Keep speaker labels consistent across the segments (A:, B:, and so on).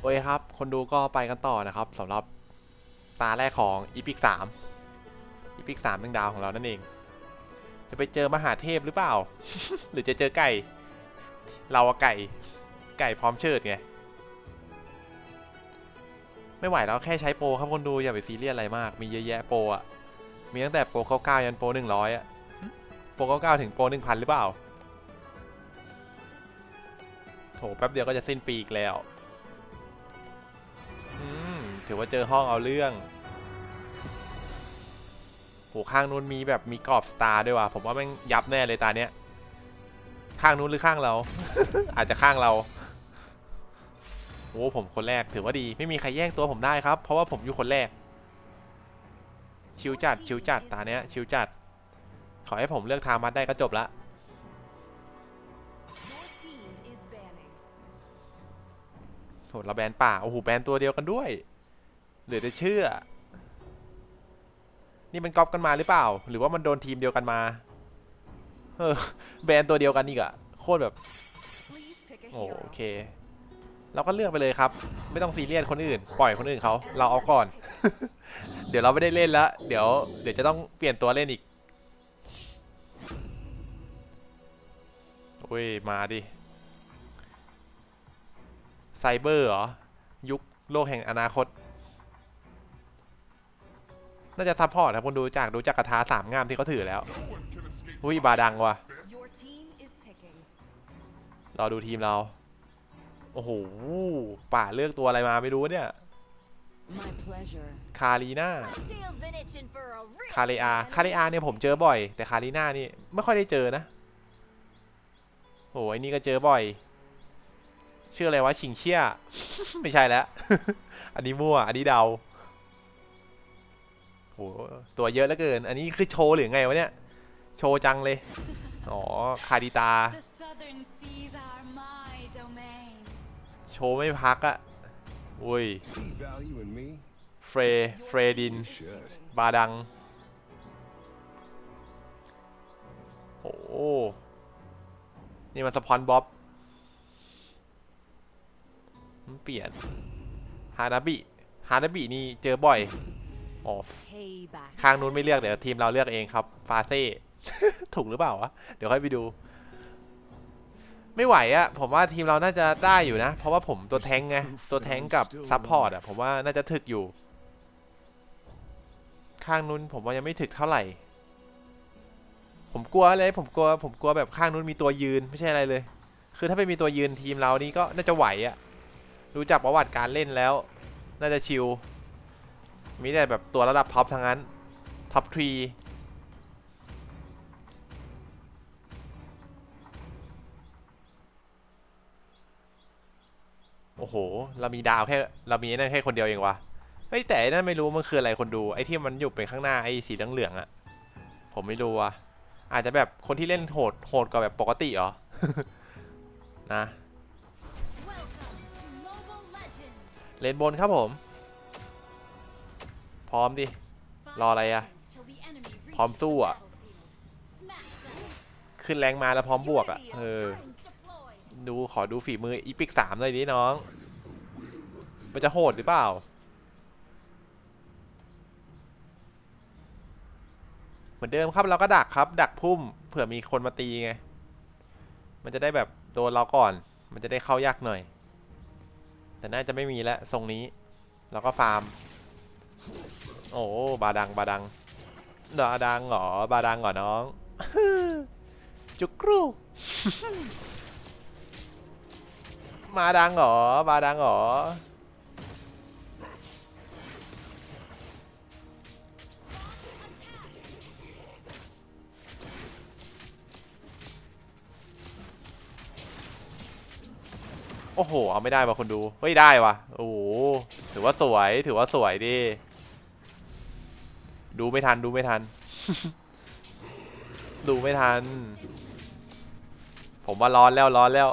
A: โอเคครับ คนดูก็ไปกันต่อนะครับสำหรับตาแรกของอีพิกสามอีพิกสามหนึ่งดาวของเรานั่นเอง จะไปเจอมหาเทพหรือเปล่า หรือจะเจอไก่ เราไก่ ไก่พร้อมเชิดไง ไม่ไหวแล้วแค่ใช้โปรครับคนดูอย่าไปซีเรียสอะไรมาก มีเยอะแยะโปรอะมีตั้งแต่โปร99ยันโปร100อยอะโปร99ถึงโปร1000หรือเปล่าโถแป๊บเดียวก็จะสิ้นปีอีกแล้ว ถือว่าเจอห้องเอาเรื่องโหข้างนู้นมีแบบมีกรอบสตาร์ด้วยว่ะผมว่าแม่งยับแน่เลยตาเนี้ยข้างนู้นหรือข้างเรา อาจจะข้างเราโอ้ผมคนแรกถือว่าดี ไม่มีใครแย่งตัวผมได้ครับ เพราะว่าผมอยู่คนแรก ชิวจัดชิวจัดตาเนี้ย ชิวจัด ขอให้ผมเลือกทามัดได้ก็จบละโหเราแบนป่าโอ้โหแบนตัวเดียวกันด้วย เหลือจะเชื่อ นี่มันก๊อปกันมาหรือเปล่า หรือว่ามันโดนทีมเดียวกันมา เออ แบรนตัวเดียวกันอีกอะโคตรแบบโอโอเค เราก็เลือกไปเลยครับ ไม่ต้องซีเรียสคนอื่น ปล่อยคนอื่นเขาเราเอาก่อน เดี๋ยวเราไม่ได้เล่นแล้ว เดี๋ยว เดี๋ยวจะต้องเปลี่ยนตัวเล่นอีกอุ้ย มาดิไซเบอร์เหรอ ยุคโลกแห่งอนาคต น่าจะซัพพอร์ตครับคุณดูจากดูจากกระทาสามงามที่เขาถือแล้วอุ้ยบาดังว่ะ
B: Your team is picking.
A: รอดูทีมเรา โอ้โห ป่าเลือกตัวอะไรมาไม่รู้เนี่ย
C: My pleasure.
A: คารีนา
C: My tail's been itching for a real
A: คาเรอา คาเรอาเนี่ยผมเจอบ่อย แต่คารีนานี่ไม่ค่อยได้เจอนะ โอ้ยนี่ก็เจอบ่อย ชื่ออะไรวะชิงเชี่ย ไม่ใช่แล้ว อันนี้มั่ว อันนี้เดา ตัวเยอะเหลือเกิน อันนี้คือโชว์หรือไงวะเนี่ย โชว์จังเลย อ๋อ คาดิตา โชว์ไม่พักอะอุ้ย เฟร เฟรดิน บาดัง โอ้โหนี่มันสปอนบ๊อบมันเปลี่ยน ฮานาบิ ฮานาบินี่เจอบ่อย อ๋อ
B: Payback.
A: ข้างนู้นไม่เลือกเดี๋ยวทีมเราเลือกเองครับฟาเซ่ถูกหรือเปล่าวะเดี๋ยวค่อยไปดู ไม่ไหวอะผมว่าทีมเราน่าจะได้อยู่นะ เพราะว่าผมตัวแท้งไงตัวแท้งกับซับพอร์ตอะผมว่าน่าจะถึกอยู่ ข้างนู้นผมว่ายังไม่ถึกเท่าไหร่ ผมกลัวเลยผมกลัวผมกลัวแบบข้างนู้นมีตัวยืนไม่ใช่อะไรเลย คือถ้าไม่มีตัวยืนทีมเรานี่ก็น่าจะไหวอะรู้จักประวัติการเล่นแล้ว น่าจะชิล มีแต่แบบตัวระดับท็อปทั้งนั้น ท็อปทรีโอ้โห เรามีดาวแค่ เรามีไอ้นั่นแค่คนเดียวเองวะเฮ้ยแต่ไอ้นั่นไม่รู้มันคืออะไรคนดู ไอ้ที่มันอยู่เป็นข้างหน้าไอ้สีเหลืองๆอะผมไม่รู้อะอาจจะแบบคนที่เล่นโหดโหดกว่าแบบปกติเหรอ นะ
C: Welcome to Mobile Legends.
A: เลนบนครับผม พร้อมดิ รออะไรอะพร้อมสู้อะขึ้นแรงมาแล้วพร้อมบวกอะเออ ดูขอดูฝีมืออีพิกสามเลยดิน้อง มันจะโหดหรือเปล่า เหมือนเดิมครับเราก็ดักครับ ดักพุ่มเผื่อมีคนมาตีไง มันจะได้แบบโดนเราก่อน มันจะได้เข้ายากหน่อย แต่น่าจะไม่มีแล้วทรงนี้ เราก็ฟาร์ม โอ้บาดังบาดังบาดังเหรอบาดังเหรอน้อง จุกกรูมาดังเหรอมาดังเหรอโอ้โห เอาไม่ได้ว่ะคนดู เฮ้ย ได้ว่ะโอ้โหถือว่าสวย ถือว่าสวยดิ ดูไม่ทันดูไม่ทัน ดูไม่ทัน ผมว่าร้อนแล้วร้อนแล้ว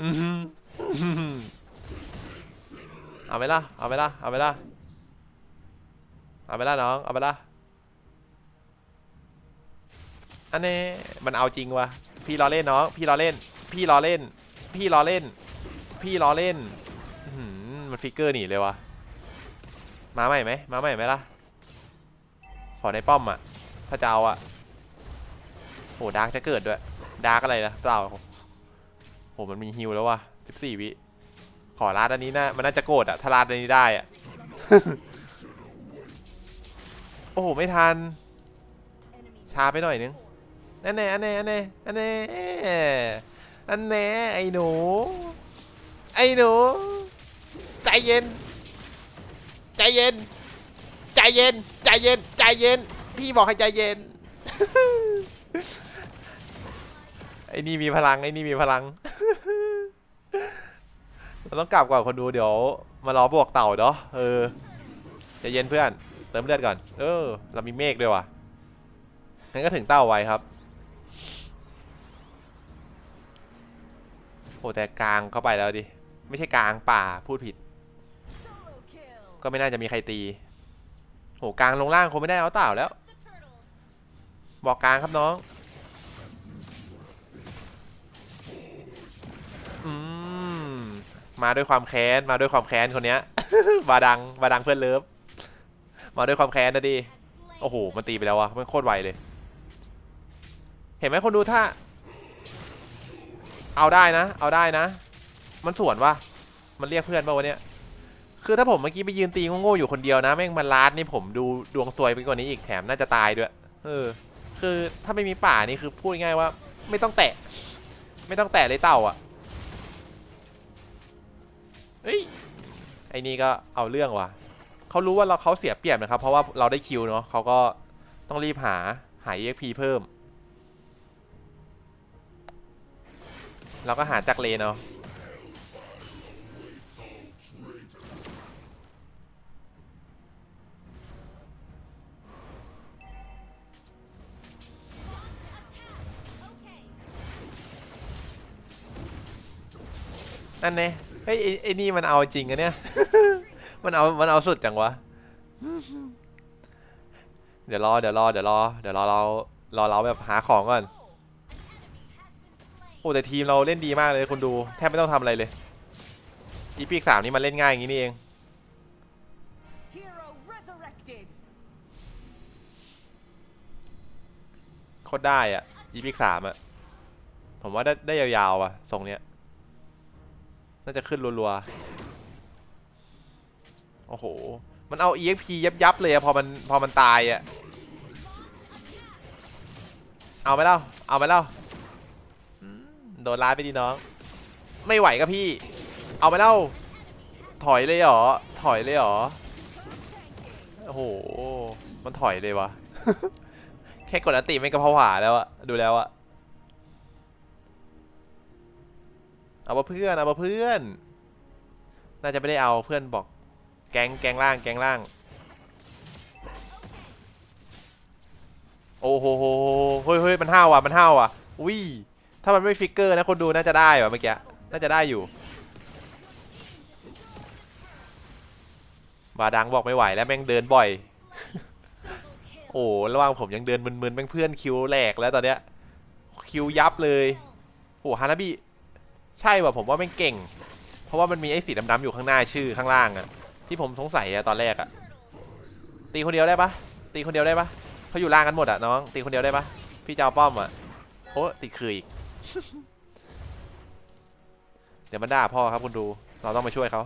A: อื้อหืออื้อหือเอาไปละเอาไปละเอาไปละเอาไปละน้อง เอาไปละอันนี้มันเอาจริงวะพี่ล้อเล่นน้อง พี่ล้อเล่น พี่ล้อเล่น พี่ล้อเล่น พี่ล้อเล่นมันฟิกเกอร์หนีเลยวะมาใหม่ไหมมาใหม่ไหมล่ะ ขอในป้อมอะถ้าจะเอาอะโหดาร์กจะเกิดด้วย ดาร์กอะไรนะเปล่าโหมันมีฮิวแล้ววะ14วิ ขอลาดอันนี้นะมันน่าจะโกรธอะถ้าลาดอันนี้ได้อะโอ้โห ไม่ทัน ช้าไปหน่อยนึงอันแน่อันแน่อันแน่อันแน่ อันแน่ไอ้หนู ไอ้หนู ใจเย็น ใจเย็น ใจเย็น ใจเย็น ใจเย็น พี่บอกให้ใจเย็น ไอ้นี่มีพลัง ไอ้นี่มีพลัง เราต้องกลับก่อนคนดูเดี๋ยว มารอบวกเต่าเนาะ เออ ใจเย็นเพื่อน เติมเลือดก่อน เออ เรามีเมฆด้วยว่ะงั้นก็ถึงเต้าไว้ครับ โหแต่กลางเข้าไปแล้วดิ ไม่ใช่กลางป่าพูดผิด ก็ไม่น่าจะมีใครตี โหกลางลงล่างคงไม่ได้เอาเต่าแล้ว บอกกลางครับน้อง อืม มาด้วยความแค้น มาด้วยความแค้นคนเนี้ย บาดัง บาดังเพื่อนเลิฟ มาด้วยความแค้นนะดิ โอ้โห มันตีไปแล้ววะมันโคตรไวเลย เห็นไหมคนดูถ้า เอาได้นะ เอาได้นะ มันสวนวะมันเรียกเพื่อนป่าวะเนี่ยคือถ้าผมเมื่อกี้ไปยืนตีโง่ๆอยู่คนเดียวนะแม่งมันลาดนี่ผมดูดวงซวยไปกว่านี้อีกแถมน่าจะตายด้วย เออ คือถ้าไม่มีป่านี่คือพูดง่ายว่า ไม่ต้องแตะ ไม่ต้องแตะเลยเต่าอะเฮ้ยไอ้นี่ก็เอาเรื่องว่ะเขารู้ว่าเราเขาเสียเปรียบนะครับ เพราะว่าเราได้คิวเนาะเขาก็ต้องรีบหาหา EXP เพิ่ม เราก็หาจากเลนเนาะ
C: Okay.
A: นั่นเน่เฮ้ยไอ้ไอ้นี่มันเอาจริงอะเนี่ย มันเอา มันเอาสุดจังวะ เดี๋ยวรอ เดี๋ยวรอ เดี๋ยวรอ เดี๋ยวรอเรา รอเราแบบหาของก่อน อ้แต่ทีมเราเล่นดีมากเลยคุณดูแทบไม่ต้องทำอะไรเลยอีพีสามนี่มันเล่นง่ายอย่างนี้นี่เอง
B: Hero resurrected.
A: โคตรได้อะอีพีสามอะผมว่าได้ได้ยาวๆอะทรงเนี้ยน่าจะขึ้นรัวๆโอ้โห มันเอา EXP ยับยับๆเลยอะพอมันพอมันตายอะเอาไหมเล่าเอาไหมเล่าอืม โดนร้ายไปดีน้อง ไม่ไหวก็พี่ เอาไหมเล่า ถอยเลยเหรอ ถอยเลยเหรอ โอ้โห มันถอยเลยวะ แค่กดอันติไม่กระเพราหวาแล้วอะดูแล้วอะเอาเพื่อน เอาเพื่อน น่าจะไม่ได้เอาเพื่อนบอก แกงแกงล่าง แกงล่าง โอ้โหเฮ้ยเฮ้ยมันห้าวว่ะ มันห้าวว่ะอุ้ย ถ้ามันไม่ฟิกเกอร์นะคนดูน่าจะได้ว่ะเมื่อกี้ น่าจะได้อยู่ บาดังบอกไม่ไหวแล้วแม่งเดินบ่อย โอ้ระหว่างผมยังเดินมึนๆแม่งเพื่อนคิวแหลกแล้วตอนเนี้ย คิวยับเลย โอ้ฮานาบิใช่ว่ะผมว่าแม่งเก่ง เพราะว่ามันมีไอ้สีดำๆอยู่ข้างหน้าชื่อข้างล่างอะที่ผมสงสัยอะตอนแรกอะตีคนเดียวได้ปะตีคนเดียวได้ปะเขาอยู่ล่างกันหมดอะน้อง ตีคนเดียวได้ปะพี่เจะเอาป้อมอะโอ้ติดคืออีก เดี๋ยวมันด่าพ่อครับคุณดู เราต้องมาช่วยเขา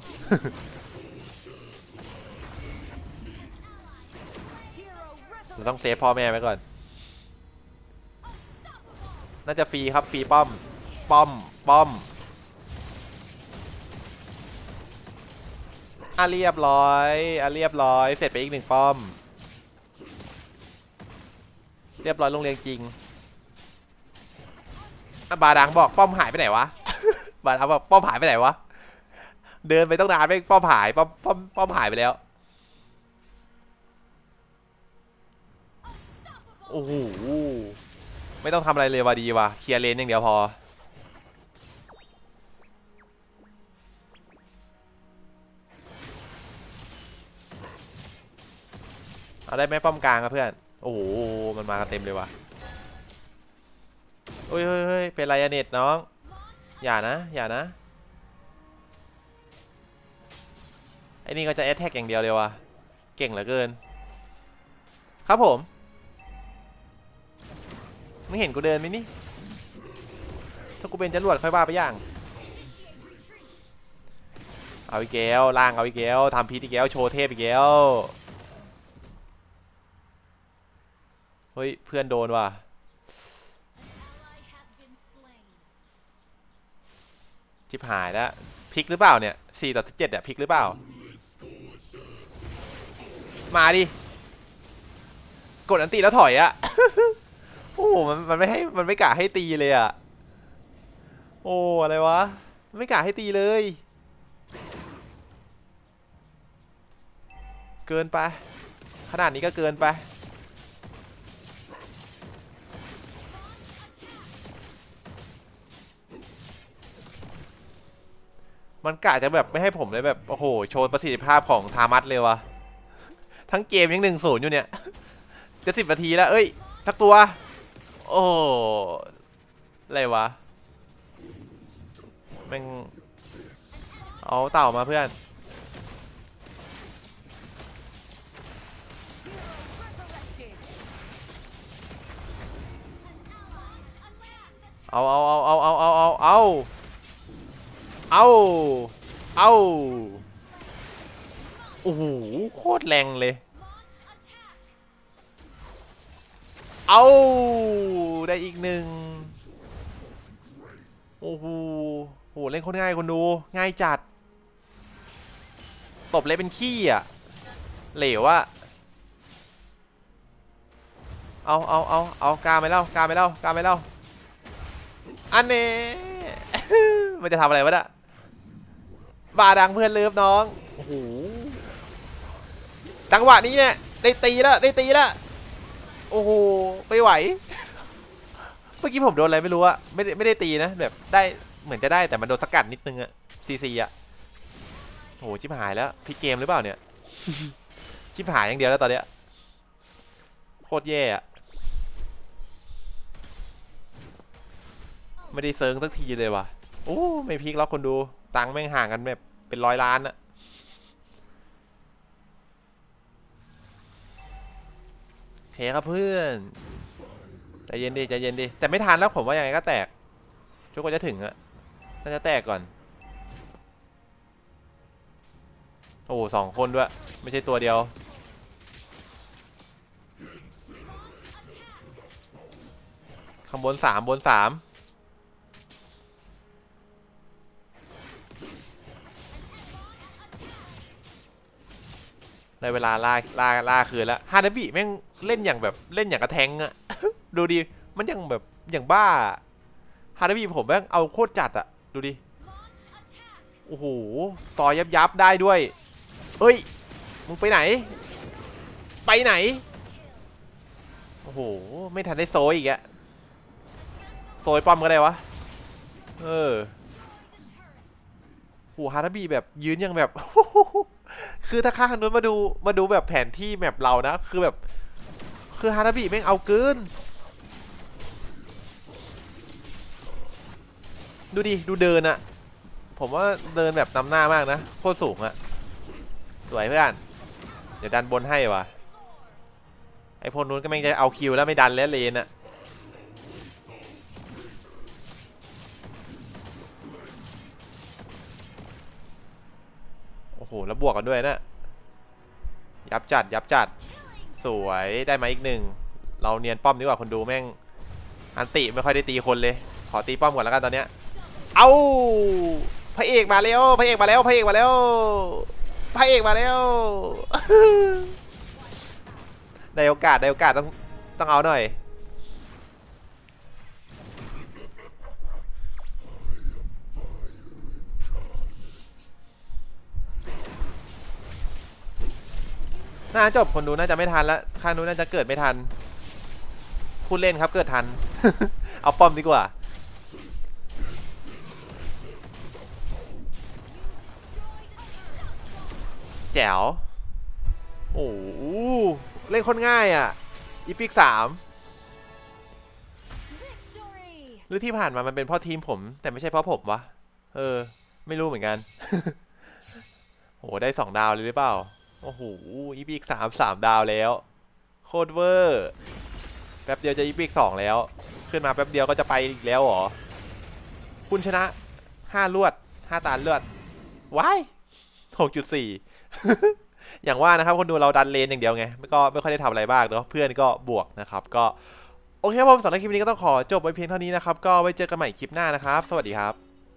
A: เราต้องเซฟพ่อแม่ไว้ก่อน น่าจะฟรีครับฟรีป้อม ป้อม ป้อมอะเรียบร้อยอะเรียบร้อย เสร็จไปอีกหนึ่งป้อม เรียบร้อยลงเรียงจริง บาดังบอกป้อมหายไปไหนวะ บาดังบอกป้อมหายไปไหนวะ เดินไปต้องนานไม่ป้อมหายป้อมป้อมป้อมหายไปแล้ว โอ้โห ไม่ต้องทำอะไรเลยวะดีวะเคลียร์เลนอย่างเดียวพอ เอาได้ไหมป้อมกลางครับเพื่อน โอ้โห มันมากันเต็มเลยวะ อ้ยเฮ้ยเฮ้ยเป็นไรอะเน็ตน้อง อย่านะ อย่านะ ไอ้นี่ก็จะแอ t แทกอย่างเดียวเลยวะเก่งเหลือเกิน ครับผม ไม่เห็นกูเดินไหมนี่ ถ้ากูเป็นจรวดค่อยว่าไปอย่าง เอาอีกแก้วล่างเอาอีกแก้วทำพีทอีกแก้วโชว์เทพอีกแก้ว เฮ้ย เพื่อนโดนว่ะ ชิบหายแล้วพลิกหรือเปล่าเนี่ย4ต่อ17เนี่ยพลิกหรือเปล่า มาดิ กดอันตีแล้วถอยอะโอ้โหมันมันไม่ให้มันไม่กะให้ตีเลยอะโอ้อะไรวะ ไม่กะให้ตีเลย เกินไป ขนาดนี้ก็เกินไป มันกะจะแบบไม่ให้ผมเลยแบบโอ้โหโชว์ประสิทธิภาพของทามัสเลยวะทั้งเกมยังหนึ่งศูนย์อยู่เนี่ย จะสิบนาทีแล้ว เอ้ยสักตัว โอ้อะไรวะแม่งเอาเต่ามาเพื่อน เอาเอาเอาเอาเอาเอาเอา เอาเอาโอ้โหโคตรแรงเลย เอาได้อีกหนึ่งโอ้โหโหเล่นโคตรง่ายคนดู ง่ายจัด ตบเลยเป็นขี้อะ เหลวอะเอาเอาเอาเอากาไหมเล่ากาไหมเล่ากาไหมเล่าอันนี้มันจะทำอะไรวะเนี่ย บาดังเพื่อนเลิฟน้องโอ้โหจังหวะนี้เนี่ยได้ตีแล้วได้ตีแล้วโอ้โหไม่ไหว เมื่อกี้ผมโดนอะไรไม่รู้อะไม่ได้ไม่ได้ตีนะแบบได้เหมือนจะได้แต่มันโดนสกัดนิดนึงอะซีซีอะโอ้โหชิบหายแล้วพลิกเกมหรือเปล่าเนี่ยชิบหายอย่างเดียวแล้วตอนเนี้ยโคตรแย่อะไม่ได้เซิร์งสักทีเลยว่ะโอ้ไม่พลิกแล้วคนดู ตังค์แม่งห่างกันแบบเป็นร้อยล้านอะโอเคครับเพื่อนใจเย็นดิใจเย็นดิแต่ไม่ทันแล้วผมว่ายังไงก็แตกทุกคนจะถึงอะน่าจะแตกก่อน โอ้สองคนด้วย ไม่ใช่ตัวเดียวข้างบนสามบนสาม ได้เวลาล่าล่าล่าคืนแล้วฮานาบิแม่งเล่นอย่างแบบเล่นอย่างกระแทงอะ ดูดิ มันยังแบบอย่างบ้าฮานาบิผมแม่งเอาโคตรจัดอะดูดิ โอ้โหซอยับยับได้ด้วยเฮ้ย มึงไปไหน ไปไหน โอ้โห ไม่ทันได้โซยอีกอะโซยป้อมก็ได้วะ เออโหฮาร์บีแบบยืนยังแบบ คือถ้าข้างนู้นมาดูมาดูแบบแผนที่แมปเรานะ คือแบบ คือฮาร์บีแม่งเอาเกิน ดูดิ ดูเดินอะผมว่าเดินแบบนำหน้ามากนะ โคตรสูงอะสวยเพื่อน เดี๋ยวดันบนให้วะไอพวกนู้นก็แม่งจะเอาคิวแล้วไม่ดันแล้วเลนอะ โอ้โหแล้วบวกกันด้วยนะยับจัดยับจัดสวยได้มาอีกหนึ่งเราเนียนป้อมดีกว่าคนดูแม่ง อันติไม่ค่อยได้ตีคนเลย ขอตีป้อมก่อนแล้วกันตอนเนี้ยเอาพระเอกมาแล้วพระเอกมาแล้วพระเอกมาแล้วพระเอกมาแล้วได้โอกาสได้โอกาสต้องต้องเอาหน่อย น่าจบคนดูน่าจะไม่ทันแล้วข้างนู้นน่าจะเกิดไม่ทันพูดเล่นครับเกิดทัน เอาป้อมดีกว่า แจ๋ว โอ้โหเล่นคนง่ายอะ อีพิกสามหรือที่ผ่านมามันเป็นเพราะทีมผม แต่ไม่ใช่เพราะผมวะ เออ ไม่รู้เหมือนกัน โห ได้สองดาวเลยหรือเปล่า โอ้โหอีพีสามสามดาวแล้ว โคตรเวอร์แป๊บเดียวจะอีพีสองแล้ว ขึ้นมาแป๊บเดียวก็จะไปอีกแล้วเหรอ คุณชนะห้าลวดห้าตาเลือดว้ายหกจุดสี่อย่างว่านะครับคนดูเราดันเลนอย่างเดียวไงไม่ก็ไม่ค่อยได้ทำอะไรบ้างเนาะเพื่อนก็บวกนะครับก็โอเคครับผมสำหรับคลิปนี้ก็ต้องขอจบไว้เพียงเท่านี้นะครับ ก็ไว้เจอกันใหม่คลิปหน้านะครับ สวัสดีครับ